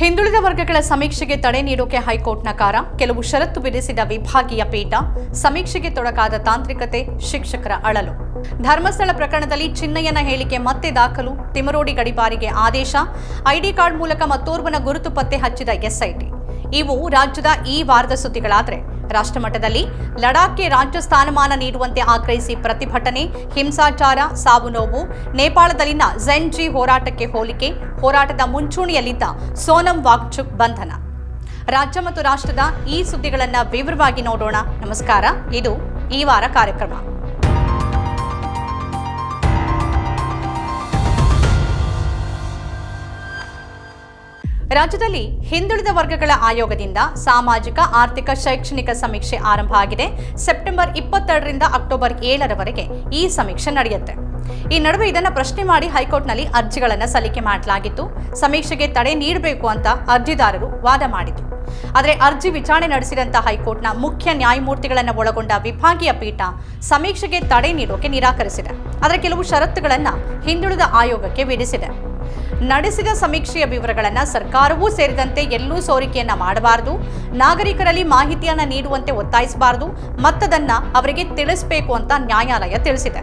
ಹಿಂದುಳಿದ ವರ್ಗಗಳ ಸಮೀಕ್ಷೆಗೆ ತಡೆ ನೀಡೋಕೆ ಹೈಕೋರ್ಟ್ ನಕಾರ ಕೆಲವು ಷರತ್ತು ವಿಧಿಸಿದ ವಿಭಾಗೀಯ ಪೀಠ ಸಮೀಕ್ಷೆಗೆ ತೊಡಕಾದ ತಾಂತ್ರಿಕತೆ ಶಿಕ್ಷಕರ ಅಳಲು. ಧರ್ಮಸ್ಥಳ ಪ್ರಕರಣದಲ್ಲಿ ಚಿನ್ನಯ್ಯನ ಹೇಳಿಕೆ ಮತ್ತೆ ದಾಖಲು. ತಿಮರೋಡಿ ಗಡಿಪಾರಿಗೆ ಆದೇಶ. ಐಡಿ ಕಾರ್ಡ್ ಮೂಲಕ ಮತ್ತೋರ್ವನ ಗುರುತು ಪತ್ತೆ ಹಚ್ಚಿದ ಎಸ್ಐಟಿ. ಇವು ರಾಜ್ಯದ ಈ ವಾರದ ಸುದ್ದಿಗಳಾದರೆ. ರಾಷ್ಟ್ರಮಟ್ಟದಲ್ಲಿ ಲಡಾಖ್ಗೆ ರಾಜ್ಯ ಸ್ಥಾನಮಾನ ನೀಡುವಂತೆ ಆಗ್ರಹಿಸಿ ಪ್ರತಿಭಟನೆ, ಹಿಂಸಾಚಾರ, ಸಾವು ನೋವು, ನೇಪಾಳದಲ್ಲಿನ ಜೆನ್ಜಿ ಹೋರಾಟಕ್ಕೆ ಹೋಲಿಕೆ, ಹೋರಾಟದ ಮುಂಚೂಣಿಯಲ್ಲಿದ್ದ ಸೋನಂ ವಾಗ್ಚುಕ್ ಬಂಧನ. ರಾಜ್ಯ ಮತ್ತು ರಾಷ್ಟ್ರದ ಈ ಸುದ್ದಿಗಳನ್ನು ವಿವರವಾಗಿ ನೋಡೋಣ. ನಮಸ್ಕಾರ. ಇದು ಈ ವಾರ ಕಾರ್ಯಕ್ರಮ. ರಾಜ್ಯದಲ್ಲಿ ಹಿಂದುಳಿದ ವರ್ಗಗಳ ಆಯೋಗದಿಂದ ಸಾಮಾಜಿಕ, ಆರ್ಥಿಕ, ಶೈಕ್ಷಣಿಕ ಸಮೀಕ್ಷೆ ಆರಂಭ ಆಗಿದೆ. ಸೆಪ್ಟೆಂಬರ್ ಇಪ್ಪತ್ತೆರಡರಿಂದ ಅಕ್ಟೋಬರ್ ಏಳರವರೆಗೆ ಈ ಸಮೀಕ್ಷೆ ನಡೆಯುತ್ತೆ. ಈ ನಡುವೆ ಇದನ್ನು ಪ್ರಶ್ನೆ ಮಾಡಿ ಹೈಕೋರ್ಟ್ನಲ್ಲಿ ಅರ್ಜಿಗಳನ್ನು ಸಲ್ಲಿಕೆ ಮಾಡಲಾಗಿತ್ತು. ಸಮೀಕ್ಷೆಗೆ ತಡೆ ನೀಡಬೇಕು ಅಂತ ಅರ್ಜಿದಾರರು ವಾದ ಮಾಡಿದರು. ಆದರೆ ಅರ್ಜಿ ವಿಚಾರಣೆ ನಡೆಸಿದಂತ ಹೈಕೋರ್ಟ್ನ ಮುಖ್ಯ ನ್ಯಾಯಮೂರ್ತಿಗಳನ್ನು ಒಳಗೊಂಡ ವಿಭಾಗೀಯ ಪೀಠ ಸಮೀಕ್ಷೆಗೆ ತಡೆ ನೀಡೋಕೆ ನಿರಾಕರಿಸಿದೆ. ಆದರೆ ಕೆಲವು ಷರತ್ತುಗಳನ್ನು ಹಿಂದುಳಿದ ಆಯೋಗಕ್ಕೆ ವಿಧಿಸಿದೆ. ನಡೆಸಿದ ಸಮೀಕ್ಷೆಯ ವಿವರಗಳನ್ನು ಸರ್ಕಾರವೂ ಸೇರಿದಂತೆ ಎಲ್ಲೂ ಸೋರಿಕೆಯನ್ನು ಮಾಡಬಾರದು. ನಾಗರಿಕರಲ್ಲಿ ಮಾಹಿತಿಯನ್ನು ನೀಡುವಂತೆ ಒತ್ತಾಯಿಸಬಾರದು. ಮತ್ತದನ್ನು ಅವರಿಗೆ ತಿಳಿಸಬೇಕು ಅಂತ ನ್ಯಾಯಾಲಯ ತಿಳಿಸಿದೆ.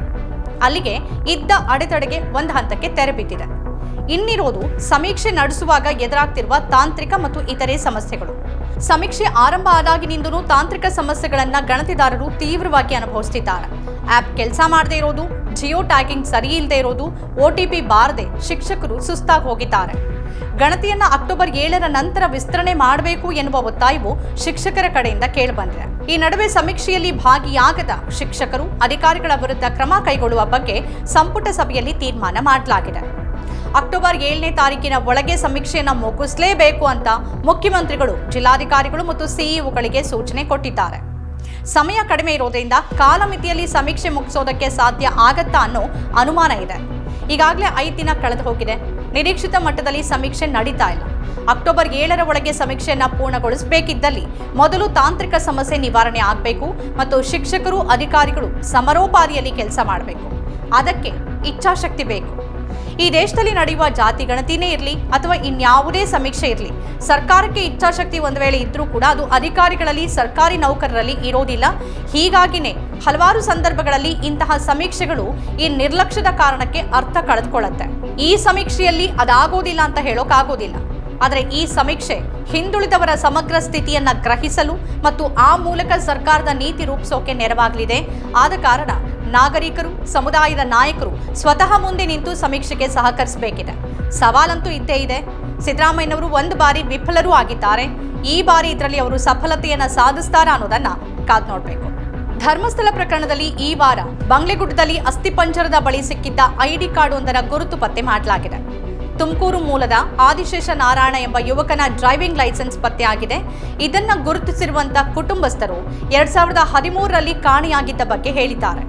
ಅಲ್ಲಿಗೆ ಇದ್ದ ಅಡೆತಡೆಗೆ ಒಂದು ಹಂತಕ್ಕೆ ತೆರೆ ಬಿದ್ದಿದೆ. ಇನ್ನಿರೋದು ಸಮೀಕ್ಷೆ ನಡೆಸುವಾಗ ಎದುರಾಗ್ತಿರುವ ತಾಂತ್ರಿಕ ಮತ್ತು ಇತರೆ ಸಮಸ್ಯೆಗಳು. ಸಮೀಕ್ಷೆ ಆರಂಭ ಆದಾಗಿನಿಂದಲೂ ತಾಂತ್ರಿಕ ಸಮಸ್ಯೆಗಳನ್ನ ಗಣತಿದಾರರು ತೀವ್ರವಾಗಿ ಅನುಭವಿಸುತ್ತಿದ್ದಾರೆ ಆಪ್ ಕೆಲಸ ಮಾಡದೇ ಇರೋದು ಜಿಯೋ ಟ್ಯಾಗಿಂಗ್ ಸರಿ ಇಲ್ಲದೆ ಇರೋದು ಒ ಟಿ ಬಾರದೆ ಶಿಕ್ಷಕರು ಸುಸ್ತಾಗಿ ಹೋಗಿದ್ದಾರೆ. ಗಣತಿಯನ್ನ ಅಕ್ಟೋಬರ್ ಏಳರ ನಂತರ ವಿಸ್ತರಣೆ ಮಾಡಬೇಕು ಎನ್ನುವ ಒತ್ತಾಯವು ಶಿಕ್ಷಕರ ಕಡೆಯಿಂದ ಕೇಳಿಬಂದಿದೆ. ಈ ನಡುವೆ ಸಮೀಕ್ಷೆಯಲ್ಲಿ ಭಾಗಿಯಾಗದ ಶಿಕ್ಷಕರು ಅಧಿಕಾರಿಗಳ ವಿರುದ್ಧ ಕ್ರಮ ಕೈಗೊಳ್ಳುವ ಬಗ್ಗೆ ಸಂಪುಟ ಸಭೆಯಲ್ಲಿ ತೀರ್ಮಾನ ಮಾಡಲಾಗಿದೆ. ಅಕ್ಟೋಬರ್ ಏಳನೇ ತಾರೀಕಿನ ಒಳಗೆ ಸಮೀಕ್ಷೆಯನ್ನು ಮುಗಿಸಲೇಬೇಕು ಅಂತ ಮುಖ್ಯಮಂತ್ರಿಗಳು, ಜಿಲ್ಲಾಧಿಕಾರಿಗಳು ಮತ್ತು ಸಿಇಒಗಳಿಗೆ ಸೂಚನೆ ಕೊಟ್ಟಿದ್ದಾರೆ. ಸಮಯ ಕಡಿಮೆ ಇರೋದ್ರಿಂದ ಕಾಲಮಿತಿಯಲ್ಲಿ ಸಮೀಕ್ಷೆ ಮುಗಿಸೋದಕ್ಕೆ ಸಾಧ್ಯ ಆಗತ್ತಾ ಅನ್ನೋ ಅನುಮಾನ ಇದೆ. ಈಗಾಗಲೇ ಐದು ದಿನ ಕಳೆದು ಹೋಗಿದೆ. ನಿರೀಕ್ಷಿತ ಮಟ್ಟದಲ್ಲಿ ಸಮೀಕ್ಷೆ ನಡೀತಾ ಇಲ್ಲ. ಅಕ್ಟೋಬರ್ ಏಳರ ಒಳಗೆ ಸಮೀಕ್ಷೆಯನ್ನು ಪೂರ್ಣಗೊಳಿಸಬೇಕಿದ್ದಲ್ಲಿ ಮೊದಲು ತಾಂತ್ರಿಕ ಸಮಸ್ಯೆ ನಿವಾರಣೆ ಆಗಬೇಕು ಮತ್ತು ಶಿಕ್ಷಕರು, ಅಧಿಕಾರಿಗಳು ಸಮರೋಪಾದಿಯಲ್ಲಿ ಕೆಲಸ ಮಾಡಬೇಕು. ಅದಕ್ಕೆ ಇಚ್ಛಾಶಕ್ತಿ ಬೇಕು. ಈ ದೇಶದಲ್ಲಿ ನಡೆಯುವ ಜಾತಿ ಗಣತಿನೇ ಇರಲಿ ಅಥವಾ ಇನ್ಯಾವುದೇ ಸಮೀಕ್ಷೆ ಇರಲಿ, ಸರ್ಕಾರಕ್ಕೆ ಇಚ್ಛಾಶಕ್ತಿ ಒಂದು ವೇಳೆ ಇದ್ರೂ ಕೂಡ ಅದು ಅಧಿಕಾರಿಗಳಲ್ಲಿ, ಸರ್ಕಾರಿ ನೌಕರರಲ್ಲಿ ಇರೋದಿಲ್ಲ. ಹೀಗಾಗಿನೇ ಹಲವಾರು ಸಂದರ್ಭಗಳಲ್ಲಿ ಇಂತಹ ಸಮೀಕ್ಷೆಗಳು ಈ ನಿರ್ಲಕ್ಷ್ಯದ ಕಾರಣಕ್ಕೆ ಅರ್ಥ ಕಳೆದುಕೊಳ್ಳುತ್ತೆ. ಈ ಸಮೀಕ್ಷೆಯಲ್ಲಿ ಅದಾಗೋದಿಲ್ಲ ಅಂತ ಹೇಳೋಕ್ಕಾಗೋದಿಲ್ಲ ಆದರೆ ಈ ಸಮೀಕ್ಷೆ ಹಿಂದುಳಿದವರ ಸಮಗ್ರ ಸ್ಥಿತಿಯನ್ನ ಗ್ರಹಿಸಲು ಮತ್ತು ಆ ಮೂಲಕ ಸರ್ಕಾರದ ನೀತಿ ರೂಪಿಸೋಕೆ ನೆರವಾಗಲಿದೆ. ಆದ ಕಾರಣ ನಾಗರಿಕರು, ಸಮುದಾಯದ ನಾಯಕರು ಸ್ವತಃ ಮುಂದೆ ನಿಂತು ಸಮೀಕ್ಷೆಗೆ ಸಹಕರಿಸಬೇಕಿದೆ. ಸವಾಲಂತೂ ಇದ್ದೇ ಇದೆ. ಸಿದ್ದರಾಮಯ್ಯನವರು ಒಂದು ಬಾರಿ ವಿಫಲರೂ ಆಗಿದ್ದಾರೆ. ಈ ಬಾರಿ ಇದರಲ್ಲಿ ಅವರು ಸಫಲತೆಯನ್ನ ಸಾಧಿಸ್ತಾರ ಅನ್ನೋದನ್ನ ಕಾದು ನೋಡಬೇಕು. ಧರ್ಮಸ್ಥಳ ಪ್ರಕರಣದಲ್ಲಿ ಈ ವಾರ ಬಂಗ್ಲೆಗುಡ್ಡದಲ್ಲಿ ಅಸ್ಥಿಪಂಜರದ ಬಳಿ ಸಿಕ್ಕಿದ್ದ ಐಡಿ ಕಾರ್ಡ್ ಒಂದರ ಗುರುತು ಪತ್ತೆ ಮಾಡಲಾಗಿದೆ. ತುಮಕೂರು ಮೂಲದ ಆದಿಶೇಷ ನಾರಾಯಣ ಎಂಬ ಯುವಕನ ಡ್ರೈವಿಂಗ್ ಲೈಸೆನ್ಸ್ ಪತ್ತೆಯಾಗಿದೆ. ಇದನ್ನ ಗುರುತಿಸಿರುವಂತಹ ಕುಟುಂಬಸ್ಥರು ಎರಡ್ ಸಾವಿರದ ಹದಿಮೂರರಲ್ಲಿ ಕಾಣೆಯಾಗಿದ್ದ ಬಗ್ಗೆ ಹೇಳಿದ್ದಾರೆ.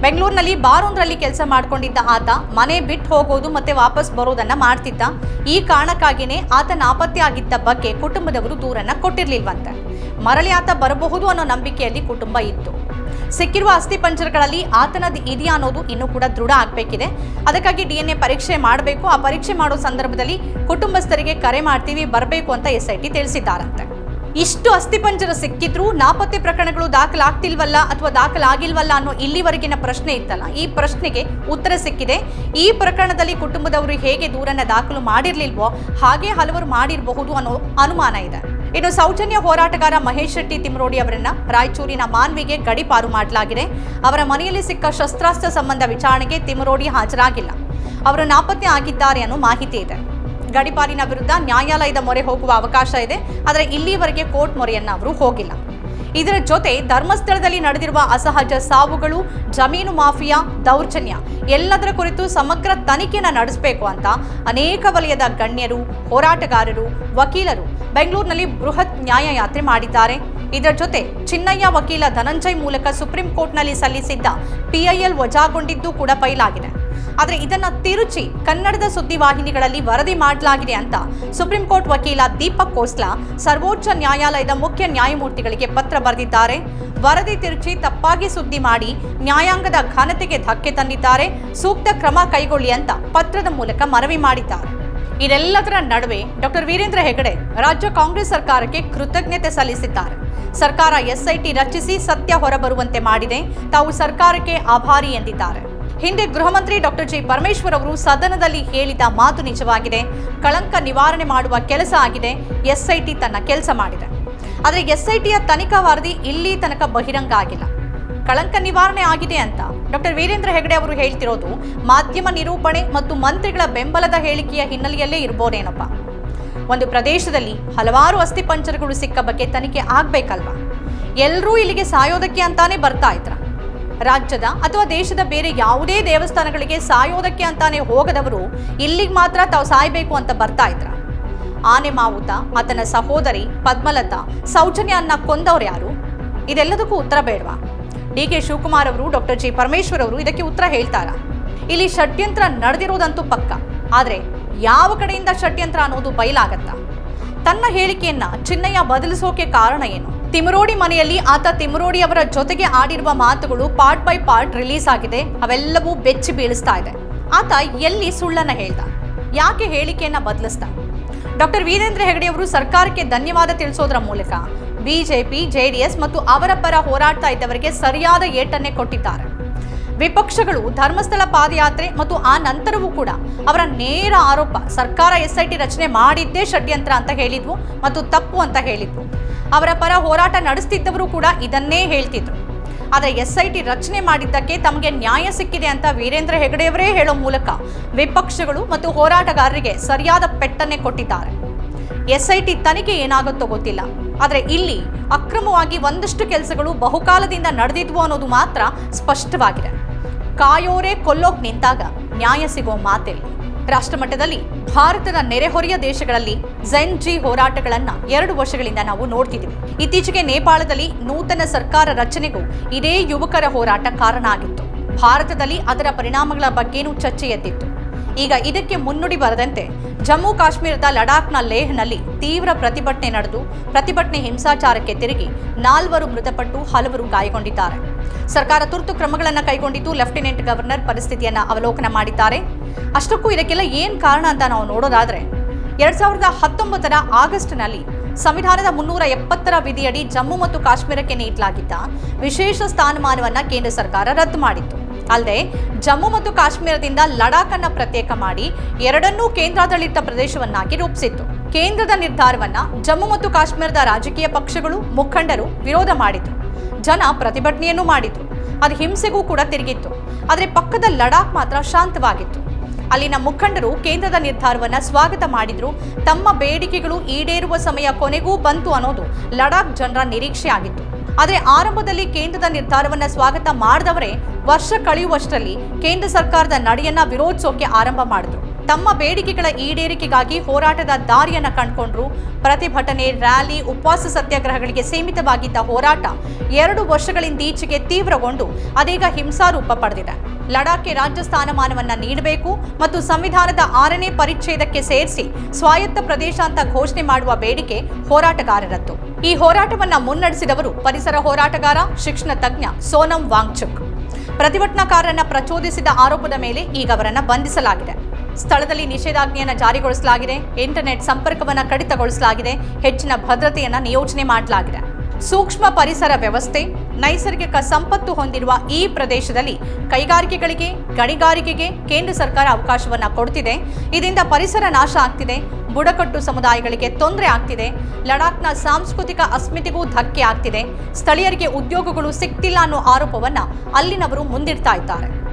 ಬೆಂಗಳೂರಿನಲ್ಲಿ ಬಾರೊಂದರಲ್ಲಿ ಕೆಲಸ ಮಾಡಿಕೊಂಡಿದ್ದ ಆತ ಮನೆ ಬಿಟ್ಟು ಹೋಗೋದು ಮತ್ತೆ ವಾಪಸ್ ಬರೋದನ್ನ ಮಾಡ್ತಿದ್ದ. ಈ ಕಾರಣಕ್ಕಾಗಿಯೇ ಆತ ನಾಪತ್ತೆ ಆಗಿದ್ದ ಬಗ್ಗೆ ಕುಟುಂಬದವರು ದೂರನ್ನ ಕೊಟ್ಟಿರ್ಲಿಲ್ವಂತೆ. ಮರಳಿ ಆತ ಬರಬಹುದು ಅನ್ನೋ ನಂಬಿಕೆಯಲ್ಲಿ ಕುಟುಂಬ ಇತ್ತು. ಸಿಕ್ಕಿರುವ ಅಸ್ಥಿ ಪಂಜರಗಳಲ್ಲಿ ಆತನದ್ದು ಇದೆಯಾ ಅನ್ನೋದು ಇನ್ನೂ ಕೂಡ ದೃಢ ಆಗಬೇಕಿದೆ. ಅದಕ್ಕಾಗಿ ಡಿ ಎನ್ ಎ ಪರೀಕ್ಷೆ ಮಾಡಬೇಕು. ಆ ಪರೀಕ್ಷೆ ಮಾಡೋ ಸಂದರ್ಭದಲ್ಲಿ ಕುಟುಂಬಸ್ಥರಿಗೆ ಕರೆ ಮಾಡ್ತೀವಿ, ಬರಬೇಕು ಅಂತ ಎಸ್ ಐ ಟಿ ತಿಳಿಸಿದ್ದಾರಂತೆ. ಇಷ್ಟು ಅಸ್ಥಿಪಂಜರ ಸಿಕ್ಕಿದ್ರೂ ನಾಪತ್ತೆ ಪ್ರಕರಣಗಳು ದಾಖಲಾಗ್ತಿಲ್ವಲ್ಲ ಅಥವಾ ದಾಖಲಾಗಿಲ್ವಲ್ಲ ಅನ್ನೋ ಇಲ್ಲಿವರೆಗಿನ ಪ್ರಶ್ನೆ ಇತ್ತಲ್ಲ, ಈ ಪ್ರಶ್ನೆಗೆ ಉತ್ತರ ಸಿಕ್ಕಿದೆ. ಈ ಪ್ರಕರಣದಲ್ಲಿ ಕುಟುಂಬದವರು ಹೇಗೆ ದೂರನ್ನ ದಾಖಲು ಮಾಡಿರಲಿಲ್ವೋ ಹಾಗೆ ಹಲವರು ಮಾಡಿರಬಹುದು ಅನ್ನೋ ಅನುಮಾನ ಇದೆ. ಇನ್ನು ಸೌಜನ್ಯ ಹೋರಾಟಗಾರ ಮಹೇಶ್ ಶೆಟ್ಟಿ ತಿಮ್ರೋಡಿ ಅವರನ್ನ ರಾಯಚೂರಿನ ಮಾನ್ವಿಗೆ ಗಡಿಪಾರು ಮಾಡಲಾಗಿದೆ. ಅವರ ಮನೆಯಲ್ಲಿ ಸಿಕ್ಕ ಶಸ್ತ್ರಾಸ್ತ್ರ ಸಂಬಂಧ ವಿಚಾರಣೆಗೆ ತಿಮ್ರೋಡಿ ಹಾಜರಾಗಿಲ್ಲ. ಅವರು ನಾಪತ್ತೆ ಆಗಿದ್ದಾರೆ ಅನ್ನೋ ಮಾಹಿತಿ ಇದೆ. ಗಡಿಪಾರಿನ ವಿರುದ್ಧ ನ್ಯಾಯಾಲಯದ ಮೊರೆ ಹೋಗುವ ಅವಕಾಶ ಇದೆ. ಆದರೆ ಇಲ್ಲಿವರೆಗೆ ಕೋರ್ಟ್ ಮೊರೆಯನ್ನ ಅವರು ಹೋಗಿಲ್ಲ. ಇದರ ಜೊತೆ ಧರ್ಮಸ್ಥಳದಲ್ಲಿ ನಡೆದಿರುವ ಅಸಹಜ ಸಾವುಗಳು, ಜಮೀನು ಮಾಫಿಯಾ, ದೌರ್ಜನ್ಯ ಎಲ್ಲದರ ಕುರಿತು ಸಮಗ್ರ ತನಿಖೆಯನ್ನು ನಡೆಸಬೇಕು ಅಂತ ಅನೇಕ ವಲಯದ ಗಣ್ಯರು, ಹೋರಾಟಗಾರರು, ವಕೀಲರು ಬೆಂಗಳೂರಿನಲ್ಲಿ ಬೃಹತ್ ನ್ಯಾಯಯಾತ್ರೆ ಮಾಡಿದ್ದಾರೆ. ಇದರ ಜೊತೆ ಚಿನ್ನಯ್ಯ ವಕೀಲ ಧನಂಜಯ್ ಮೂಲಕ ಸುಪ್ರೀಂ ಕೋರ್ಟ್ನಲ್ಲಿ ಸಲ್ಲಿಸಿದ್ದ ಪಿಐಎಲ್ ವಜಾಗೊಂಡಿದ್ದು ಕೂಡ ಫೈಲಾಗಿದೆ. ಆದರೆ ಇದನ್ನು ತಿರುಚಿ ಕನ್ನಡದ ಸುದ್ದಿವಾಹಿನಿಗಳಲ್ಲಿ ವರದಿ ಮಾಡಲಾಗಿದೆ ಅಂತ ಸುಪ್ರೀಂ ಕೋರ್ಟ್ ವಕೀಲ ದೀಪಕ್ ಕೋಸ್ಲಾ ಸರ್ವೋಚ್ಚ ನ್ಯಾಯಾಲಯದ ಮುಖ್ಯ ನ್ಯಾಯಮೂರ್ತಿಗಳಿಗೆ ಪತ್ರ ಬರೆದಿದ್ದಾರೆ. ವರದಿ ತಿರುಚಿ ತಪ್ಪಾಗಿ ಸುದ್ದಿ ಮಾಡಿ ನ್ಯಾಯಾಂಗದ ಘನತೆಗೆ ಧಕ್ಕೆ ತಂದಿದ್ದಾರೆ. ಸೂಕ್ತ ಕ್ರಮ ಕೈಗೊಳ್ಳಿ ಅಂತ ಪತ್ರದ ಮೂಲಕ ಮನವಿ ಮಾಡಿದ್ದಾರೆ. ಇದೆಲ್ಲದರ ನಡುವೆ ಡಾಕ್ಟರ್ ವೀರೇಂದ್ರ ಹೆಗಡೆ ರಾಜ್ಯ ಕಾಂಗ್ರೆಸ್ ಸರ್ಕಾರಕ್ಕೆ ಕೃತಜ್ಞತೆ ಸಲ್ಲಿಸಿದ್ದಾರೆ. ಸರ್ಕಾರ ಎಸ್ಐಟಿ ರಚಿಸಿ ಸತ್ಯ ಹೊರಬರುವಂತೆ ಮಾಡಿದೆ. ತಾವು ಸರ್ಕಾರಕ್ಕೆ ಆಭಾರಿ ಎಂದಿದ್ದಾರೆ. ಹಿಂದೆ ಗೃಹ ಮಂತ್ರಿ ಡಾಕ್ಟರ್ ಜಿ ಪರಮೇಶ್ವರ್ ಅವರು ಸದನದಲ್ಲಿ ಹೇಳಿದ ಮಾತು ನಿಜವಾಗಿದೆ. ಕಳಂಕ ನಿವಾರಣೆ ಮಾಡುವ ಕೆಲಸ ಆಗಿದೆ. ಎಸ್ಐಟಿ ತನ್ನ ಕೆಲಸ ಮಾಡಿದೆ. ಆದರೆ ಎಸ್ಐಟಿಯ ತನಿಖಾ ವರದಿ ಇಲ್ಲಿ ತನಕ ಬಹಿರಂಗ ಆಗಿಲ್ಲ. ಕಳಂಕ ನಿವಾರಣೆ ಆಗಿದೆ ಅಂತ ಡಾಕ್ಟರ್ ವೀರೇಂದ್ರ ಹೆಗಡೆ ಅವರು ಹೇಳ್ತಿರೋದು, ಮಾಧ್ಯಮ ನಿರೂಪಣೆ ಮತ್ತು ಮಂತ್ರಿಗಳ ಬೆಂಬಲದ ಹೇಳಿಕೆಯ ಹಿನ್ನೆಲೆಯಲ್ಲೇ ಇರ್ಬೋದೇನಪ್ಪ? ಒಂದು ಪ್ರದೇಶದಲ್ಲಿ ಹಲವಾರು ಅಸ್ಥಿಪಂಜರಗಳು ಸಿಕ್ಕ ಬಗ್ಗೆ ತನಿಖೆ ಆಗ್ಬೇಕಲ್ವಾ? ಎಲ್ಲರೂ ಇಲ್ಲಿಗೆ ಸಾಯೋದಕ್ಕೆ ಅಂತಾನೆ ಬರ್ತಾ ಇದ್ರ? ರಾಜ್ಯದ ಅಥವಾ ದೇಶದ ಬೇರೆ ಯಾವುದೇ ದೇವಸ್ಥಾನಗಳಿಗೆ ಸಾಯೋದಕ್ಕೆ ಅಂತಾನೆ ಹೋಗದವರು ಇಲ್ಲಿಗೆ ಮಾತ್ರ ತಾವು ಸಾಯ್ಬೇಕು ಅಂತ ಬರ್ತಾ ಇದ್ರ? ಆನೆ ಮಾವುತ, ಆತನ ಸಹೋದರಿ ಪದ್ಮಲತಾ, ಸೌಜನ್ಯ ಅನ್ನ ಕೊಂದವ್ರು ಯಾರು? ಇದೆಲ್ಲದಕ್ಕೂ ಉತ್ತರ ಬೇಡವಾ? ಡಿ ಕೆ ಶಿವಕುಮಾರ್ ಅವರು, ಡಾಕ್ಟರ್ ಜಿ ಪರಮೇಶ್ವರ್ ಅವರು ಇದಕ್ಕೆ ಉತ್ತರ ಹೇಳ್ತಾರ? ಇಲ್ಲಿ ಷಡ್ಯಂತ್ರ ನಡೆದಿರೋದಂತೂ ಪಕ್ಕ. ಆದರೆ ಯಾವ ಕಡೆಯಿಂದ ಷಡ್ಯಂತ್ರ ಅನ್ನೋದು ಬಯಲಾಗತ್ತ? ತನ್ನ ಹೇಳಿಕೆಯನ್ನ ಚಿನ್ನಯ್ಯ ಬದಲಿಸೋಕೆ ಕಾರಣ ಏನು? ತಿಮರೋಡಿ ಮನೆಯಲ್ಲಿ ಆತ ತಿಮರೋಡಿ ಅವರ ಜೊತೆಗೆ ಆಡಿರುವ ಮಾತುಗಳು ಪಾರ್ಟ್ ಬೈ ಪಾರ್ಟ್ ರಿಲೀಸ್ ಆಗಿದೆ, ಅವೆಲ್ಲವೂ ಬೆಚ್ಚಿ ಬೀಳಿಸ್ತಾ ಇದೆ. ಆತ ಎಲ್ಲಿ ಸುಳ್ಳನ್ನ ಹೇಳ್ದ? ಯಾಕೆ ಹೇಳಿಕೆಯನ್ನ ಬದಲಿಸ್ದ? ಡಾಕ್ಟರ್ ವೀರೇಂದ್ರ ಹೆಗಡೆ ಅವರು ಸರ್ಕಾರಕ್ಕೆ ಧನ್ಯವಾದ ತಿಳಿಸೋದ್ರ ಮೂಲಕ ಬಿಜೆಪಿ, ಜೆಡಿಎಸ್ ಮತ್ತು ಅವರ ಪರ ಹೋರಾಡ್ತಾ ಇದ್ದವರಿಗೆ ಸರಿಯಾದ ಏಟನ್ನೇ ಕೊಟ್ಟಿದ್ದಾರೆ. ವಿಪಕ್ಷಗಳು ಧರ್ಮಸ್ಥಳ ಪಾದಯಾತ್ರೆ ಮತ್ತು ಆ ನಂತರವೂ ಕೂಡ ಅವರ ನೇರ ಆರೋಪ ಸರ್ಕಾರ ಎಸ್ಐಟಿ ರಚನೆ ಮಾಡಿದ್ದೇ ಷಡ್ಯಂತ್ರ ಅಂತ ಹೇಳಿದ್ವು ಮತ್ತು ತಪ್ಪು ಅಂತ ಹೇಳಿದ್ವು ಅವರ ಪರ ಹೋರಾಟ ನಡೆಸ್ತಿದ್ದವರು ಕೂಡ ಇದನ್ನೇ ಹೇಳ್ತಿದ್ರು. ಆದರೆ ಎಸ್ಐಟಿ ರಚನೆ ಮಾಡಿದ್ದಕ್ಕೆ ತಮಗೆ ನ್ಯಾಯ ಸಿಕ್ಕಿದೆ ಅಂತ ವೀರೇಂದ್ರ ಹೆಗಡೆಯವರೇ ಹೇಳೋ ಮೂಲಕ ವಿಪಕ್ಷಗಳು ಮತ್ತು ಹೋರಾಟಗಾರರಿಗೆ ಸರಿಯಾದ ಪೆಟ್ಟನ್ನೇ ಕೊಟ್ಟಿದ್ದಾರೆ. ಎಸ್ಐಟಿ ತನಿಖೆ ಏನಾಗುತ್ತೋ ಗೊತ್ತಿಲ್ಲ. ಆದರೆ ಇಲ್ಲಿ ಅಕ್ರಮವಾಗಿ ಒಂದಷ್ಟು ಕೆಲಸಗಳು ಬಹುಕಾಲದಿಂದ ನಡೆದಿದ್ವು ಅನ್ನೋದು ಮಾತ್ರ ಸ್ಪಷ್ಟವಾಗಿದೆ. ಕಾಯೋರೆ ಕೊಲ್ಲೋಕ್ ನಿಂತಾಗ ನ್ಯಾಯ ಸಿಗೋ ಮಾತೆ ರಾಷ್ಟ್ರಮಟ್ಟದಲ್ಲಿ ಭಾರತದ ನೆರೆಹೊರೆಯ ದೇಶಗಳಲ್ಲಿ ಝೆನ್ ಜಿ ಹೋರಾಟಗಳನ್ನ ಎರಡು ವರ್ಷಗಳಿಂದ ನಾವು ನೋಡ್ತಿದ್ದೀವಿ. ಇತ್ತೀಚೆಗೆ ನೇಪಾಳದಲ್ಲಿ ನೂತನ ಸರ್ಕಾರ ರಚನೆಗೂ ಇದೇ ಯುವಕರ ಹೋರಾಟ ಕಾರಣ ಆಗಿತ್ತು. ಭಾರತದಲ್ಲಿ ಅದರ ಪರಿಣಾಮಗಳ ಬಗ್ಗೆನೂ ಚರ್ಚೆ ಎದ್ದಿತ್ತು ಈಗ ಇದಕ್ಕೆ ಮುನ್ನುಡಿ ಬರದಂತೆ ಜಮ್ಮು ಕಾಶ್ಮೀರದ ಲಡಾಖ್ನ ಲೇಹ್ನಲ್ಲಿ ತೀವ್ರ ಪ್ರತಿಭಟನೆ ನಡೆದು ಪ್ರತಿಭಟನೆ ಹಿಂಸಾಚಾರಕ್ಕೆ ತಿರುಗಿ ನಾಲ್ವರು ಮೃತಪಟ್ಟು ಹಲವರು ಗಾಯಗೊಂಡಿದ್ದಾರೆ. ಸರ್ಕಾರ ತುರ್ತು ಕ್ರಮಗಳನ್ನು ಕೈಗೊಂಡಿದ್ದು ಲೆಫ್ಟಿನೆಂಟ್ ಗವರ್ನರ್ ಪರಿಸ್ಥಿತಿಯನ್ನು ಅವಲೋಕನ ಮಾಡಿದ್ದಾರೆ. ಅಷ್ಟಕ್ಕೂ ಇದಕ್ಕೆಲ್ಲ ಏನು ಕಾರಣ ಅಂತ ನಾವು ನೋಡೋದಾದರೆ, ಎರಡ್ ಸಾವಿರದ ಹತ್ತೊಂಬತ್ತರ ಆಗಸ್ಟ್ನಲ್ಲಿ ಸಂವಿಧಾನದ ಮುನ್ನೂರ ಎಪ್ಪತ್ತರ ವಿಧಿಯಡಿ ಜಮ್ಮು ಮತ್ತು ಕಾಶ್ಮೀರಕ್ಕೆ ನೀಡಲಾಗಿದ್ದ ವಿಶೇಷ ಸ್ಥಾನಮಾನವನ್ನು ಕೇಂದ್ರ ಸರ್ಕಾರ ರದ್ದು ಮಾಡಿತ್ತು. ಅಲ್ಲದೆ ಜಮ್ಮು ಮತ್ತು ಕಾಶ್ಮೀರದಿಂದ ಲಡಾಖ್ ಅನ್ನ ಪ್ರತ್ಯೇಕ ಮಾಡಿ ಎರಡನ್ನೂ ಕೇಂದ್ರಾಡಳಿತ ಪ್ರದೇಶವನ್ನಾಗಿ ರೂಪಿಸಿತ್ತು. ಕೇಂದ್ರದ ನಿರ್ಧಾರವನ್ನ ಜಮ್ಮು ಮತ್ತು ಕಾಶ್ಮೀರದ ರಾಜಕೀಯ ಪಕ್ಷಗಳು, ಮುಖಂಡರು ವಿರೋಧ ಮಾಡಿದ್ರು ಜನ ಪ್ರತಿಭಟನೆಯನ್ನು ಮಾಡಿದ್ರು ಅದು ಹಿಂಸೆಗೂ ಕೂಡ ತಿರುಗಿತ್ತು. ಆದರೆ ಪಕ್ಕದ ಲಡಾಖ್ ಮಾತ್ರ ಶಾಂತವಾಗಿತ್ತು. ಅಲ್ಲಿನ ಮುಖಂಡರು ಕೇಂದ್ರದ ನಿರ್ಧಾರವನ್ನು ಸ್ವಾಗತ ಮಾಡಿದ್ರು. ತಮ್ಮ ಬೇಡಿಕೆಗಳು ಈಡೇರುವ ಸಮಯ ಕೊನೆಗೂ ಬಂತು ಅನ್ನೋದು ಲಡಾಖ್ ಜನರ ನಿರೀಕ್ಷೆ ಆಗಿತ್ತು. ಆದರೆ ಆರಂಭದಲ್ಲಿ ಕೇಂದ್ರದ ನಿರ್ಧಾರವನ್ನು ಸ್ವಾಗತ ಮಾಡಿದವರೇ ವರ್ಷ ಕಳೆಯುವಷ್ಟರಲ್ಲಿ ಕೇಂದ್ರ ಸರ್ಕಾರದ ನಡೆಯನ್ನ ವಿರೋಧಿಸೋಕೆ ಆರಂಭ ಮಾಡಿದ್ರು. ತಮ್ಮ ಬೇಡಿಕೆಗಳ ಈಡೇರಿಕೆಗಾಗಿ ಹೋರಾಟದ ದಾರಿಯನ್ನ ಕಂಡುಕೊಂಡ್ರು. ಪ್ರತಿಭಟನೆ, ರ್ಯಾಲಿ, ಉಪವಾಸ ಸತ್ಯಾಗ್ರಹಗಳಿಗೆ ಸೀಮಿತವಾಗಿದ್ದ ಹೋರಾಟ ಎರಡು ವರ್ಷಗಳಿಂದೀಚೆಗೆ ತೀವ್ರಗೊಂಡು ಅದೀಗ ಹಿಂಸಾರೂಪ ಪಡೆದಿದೆ. ಲಡಾಖ್ಗೆ ರಾಜ್ಯ ಸ್ಥಾನಮಾನವನ್ನ ನೀಡಬೇಕು ಮತ್ತು ಸಂವಿಧಾನದ ಆರನೇ ಪರಿಚ್ಛೇದಕ್ಕೆ ಸೇರಿಸಿ ಸ್ವಾಯತ್ತ ಪ್ರದೇಶ ಅಂತ ಘೋಷಣೆ ಮಾಡುವ ಬೇಡಿಕೆ ಹೋರಾಟಗಾರರದ್ದು. ಈ ಹೋರಾಟವನ್ನ ಮುನ್ನಡೆಸಿದವರು ಪರಿಸರ ಹೋರಾಟಗಾರ, ಶಿಕ್ಷಣ ತಜ್ಞ ಸೋನಂ ವಾಂಗ್ಚುಕ್. ಪ್ರತಿಭಟನಾಕಾರರನ್ನ ಪ್ರಚೋದಿಸಿದ ಆರೋಪದ ಮೇಲೆ ಈಗ ಅವರನ್ನು ಬಂಧಿಸಲಾಗಿದೆ. ಸ್ಥಳದಲ್ಲಿ ನಿಷೇಧಾಜ್ಞೆಯನ್ನು ಜಾರಿಗೊಳಿಸಲಾಗಿದೆ. ಇಂಟರ್ನೆಟ್ ಸಂಪರ್ಕವನ್ನ ಕಡಿತಗೊಳಿಸಲಾಗಿದೆ. ಹೆಚ್ಚಿನ ಭದ್ರತೆಯನ್ನು ನಿಯೋಜನೆ ಮಾಡಲಾಗಿದೆ. ಸೂಕ್ಷ್ಮ ಪರಿಸರ ವ್ಯವಸ್ಥೆ, ನೈಸರ್ಗಿಕ ಸಂಪತ್ತು ಹೊಂದಿರುವ ಈ ಪ್ರದೇಶದಲ್ಲಿ ಕೈಗಾರಿಕೆಗಳಿಗೆ, ಗಣಿಗಾರಿಕೆಗೆ ಕೇಂದ್ರ ಸರ್ಕಾರ ಅವಕಾಶವನ್ನ ಕೊಡ್ತಿದೆ. ಇದರಿಂದ ಪರಿಸರ ನಾಶ ಆಗ್ತಿದೆ. ಬುಡಕಟ್ಟು ಸಮುದಾಯಗಳಿಗೆ ತೊಂದರೆ ಆಗ್ತಿದೆ. ಲಡಾಖ್ನ ಸಾಂಸ್ಕೃತಿಕ ಅಸ್ಮಿತೆಗೂ ಧಕ್ಕೆ ಆಗ್ತಿದೆ. ಸ್ಥಳೀಯರಿಗೆ ಉದ್ಯೋಗಗಳು ಸಿಗ್ತಿಲ್ಲ ಅನ್ನೋ ಆರೋಪವನ್ನು ಅಲ್ಲಿನವರು ಮುಂದಿಡ್ತಾ ಇದ್ದಾರೆ.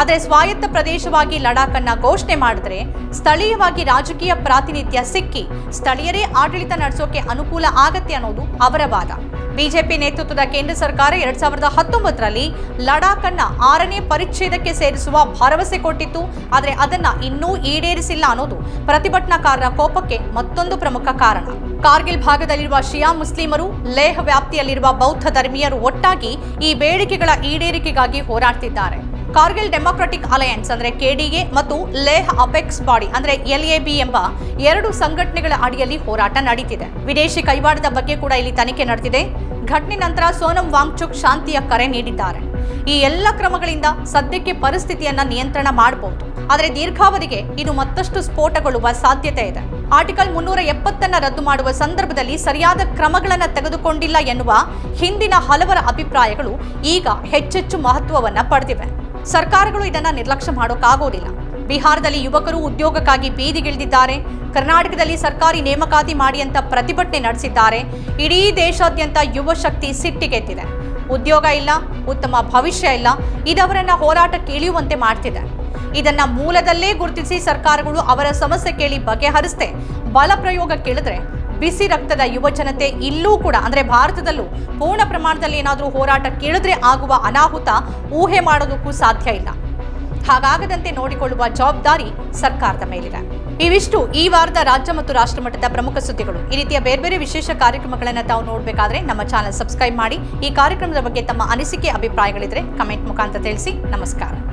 ಆದರೆ ಸ್ವಾಯತ್ತ ಪ್ರದೇಶವಾಗಿ ಲಡಾಖ್ ಅನ್ನ ಘೋಷಣೆ ಮಾಡಿದ್ರೆ ಸ್ಥಳೀಯವಾಗಿ ರಾಜಕೀಯ ಪ್ರಾತಿನಿಧ್ಯ ಸಿಕ್ಕಿ ಸ್ಥಳೀಯರೇ ಆಡಳಿತ ನಡೆಸೋಕೆ ಅನುಕೂಲ ಆಗತ್ತೆ ಅನ್ನೋದು ಅವರ ವಾದ. ಬಿಜೆಪಿ ನೇತೃತ್ವದ ಕೇಂದ್ರ ಸರ್ಕಾರ ಎರಡ್ ಸಾವಿರದ ಹತ್ತೊಂಬತ್ತರಲ್ಲಿ ಲಡಾಖ್ ಅನ್ನ ಆರನೇ ಪರಿಚ್ಛೇದಕ್ಕೆ ಸೇರಿಸುವ ಭರವಸೆ ಕೊಟ್ಟಿತ್ತು. ಆದರೆ ಅದನ್ನ ಇನ್ನೂ ಈಡೇರಿಸಿಲ್ಲ ಅನ್ನೋದು ಪ್ರತಿಭಟನಾಕಾರರ ಕೋಪಕ್ಕೆ ಮತ್ತೊಂದು ಪ್ರಮುಖ ಕಾರಣ. ಕಾರ್ಗಿಲ್ ಭಾಗದಲ್ಲಿರುವ ಶಿಯಾ ಮುಸ್ಲಿಮರು ಲೇಹ್ ವ್ಯಾಪ್ತಿಯಲ್ಲಿರುವ ಬೌದ್ಧ ಧರ್ಮೀಯರು ಒಟ್ಟಾಗಿ ಈ ಬೇಡಿಕೆಗಳ ಈಡೇರಿಕೆಗಾಗಿ ಹೋರಾಡ್ತಿದ್ದಾರೆ. ಕಾರ್ಗಿಲ್ ಡೆಮೊಕ್ರೆಟಿಕ್ ಅಲಯನ್ಸ್, ಅಂದ್ರೆ ಕೆಡಿಎ ಮತ್ತು ಲೇಹ್ ಅಪೆಕ್ಸ್ ಬಾಡಿ, ಅಂದ್ರೆ ಬಿ ಎಂಬ ಎರಡು ಸಂಘಟನೆಗಳ ಅಡಿಯಲ್ಲಿ ಹೋರಾಟ ನಡೀತಿದೆ. ವಿದೇಶಿ ಕೈವಾಡದ ಬಗ್ಗೆ ಕೂಡ ಇಲ್ಲಿ ತನಿಖೆ ನಡೆದಿದೆ. ಘಟನೆ ನಂತರ ಸೋನಂ ವಾಂಗ್ಚುಕ್ ಶಾಂತಿಯ ಕರೆ ನೀಡಿದ್ದಾರೆ. ಈ ಎಲ್ಲ ಕ್ರಮಗಳಿಂದ ಸದ್ಯಕ್ಕೆ ಪರಿಸ್ಥಿತಿಯನ್ನ ನಿಯಂತ್ರಣ ಮಾಡಬಹುದು. ಆದರೆ ದೀರ್ಘಾವಧಿಗೆ ಇದು ಮತ್ತಷ್ಟು ಸ್ಫೋಟಗೊಳ್ಳುವ ಸಾಧ್ಯತೆ ಇದೆ. ಆರ್ಟಿಕಲ್ ಮುನ್ನೂರ ಎಪ್ಪತ್ತನ್ನ ರದ್ದು ಮಾಡುವ ಸಂದರ್ಭದಲ್ಲಿ ಸರಿಯಾದ ಕ್ರಮಗಳನ್ನು ತೆಗೆದುಕೊಂಡಿಲ್ಲ ಎನ್ನುವ ಹಿಂದಿನ ಹಲವರ ಅಭಿಪ್ರಾಯಗಳು ಈಗ ಹೆಚ್ಚೆಚ್ಚು ಮಹತ್ವವನ್ನು ಪಡೆದಿವೆ. ಸರ್ಕಾರಗಳು ಇದನ್ನ ನಿರ್ಲಕ್ಷ್ಯ ಮಾಡೋಕ್ಕಾಗೋದಿಲ್ಲ. ಬಿಹಾರದಲ್ಲಿ ಯುವಕರು ಉದ್ಯೋಗಕ್ಕಾಗಿ ಬೀದಿಗಿಳಿದಿದ್ದಾರೆ. ಕರ್ನಾಟಕದಲ್ಲಿ ಸರ್ಕಾರಿ ನೇಮಕಾತಿ ಮಾಡಿ ಅಂತ ಪ್ರತಿಭಟನೆ ನಡೆಸಿದ್ದಾರೆ. ಇಡೀ ದೇಶಾದ್ಯಂತ ಯುವ ಶಕ್ತಿ ಸಿಟ್ಟಿಗೆದ್ದಿದೆ. ಉದ್ಯೋಗ ಇಲ್ಲ, ಉತ್ತಮ ಭವಿಷ್ಯ ಇಲ್ಲ, ಇದವರನ್ನ ಹೋರಾಟಕ್ಕೆ ಇಳಿಯುವಂತೆ ಮಾಡ್ತಿದೆ. ಇದನ್ನ ಮೂಲದಲ್ಲೇ ಗುರುತಿಸಿ ಸರ್ಕಾರಗಳು ಅವರ ಸಮಸ್ಯೆ ಕೇಳಿ ಬಗೆಹರಿಸದೆ, ಬಲ ಪ್ರಯೋಗಕ್ಕಿಳಿದ್ರೆ ಬಿಸಿ ರಕ್ತದ ಯುವ ಜನತೆ ಇಲ್ಲೂ ಕೂಡ, ಅಂದ್ರೆ ಭಾರತದಲ್ಲೂ ಪೂರ್ಣ ಪ್ರಮಾಣದಲ್ಲಿ ಏನಾದರೂ ಹೋರಾಟ ಕೇಳಿದ್ರೆ ಆಗುವ ಅನಾಹುತ ಊಹೆ ಮಾಡೋದಕ್ಕೂ ಸಾಧ್ಯ ಇಲ್ಲ. ಹಾಗಾಗದಂತೆ ನೋಡಿಕೊಳ್ಳುವ ಜವಾಬ್ದಾರಿ ಸರ್ಕಾರದ ಮೇಲಿದೆ. ಇವಿಷ್ಟು ಈ ವಾರದ ರಾಜ್ಯ ಮತ್ತು ರಾಷ್ಟ್ರಮಟ್ಟದ ಪ್ರಮುಖ ಸುದ್ದಿಗಳು. ಈ ರೀತಿಯ ಬೇರೆ ಬೇರೆ ವಿಶೇಷ ಕಾರ್ಯಕ್ರಮಗಳನ್ನು ತಾವು ನೋಡಬೇಕಾದ್ರೆ ನಮ್ಮ ಚಾನಲ್ ಸಬ್ಸ್ಕ್ರೈಬ್ ಮಾಡಿ, ಈ ಕಾರ್ಯಕ್ರಮದ ಬಗ್ಗೆ ತಮ್ಮ ಅನಿಸಿಕೆ, ಅಭಿಪ್ರಾಯಗಳಿದ್ರೆ ಕಮೆಂಟ್ ಮುಖಾಂತರ ತಿಳಿಸಿ. ನಮಸ್ಕಾರ.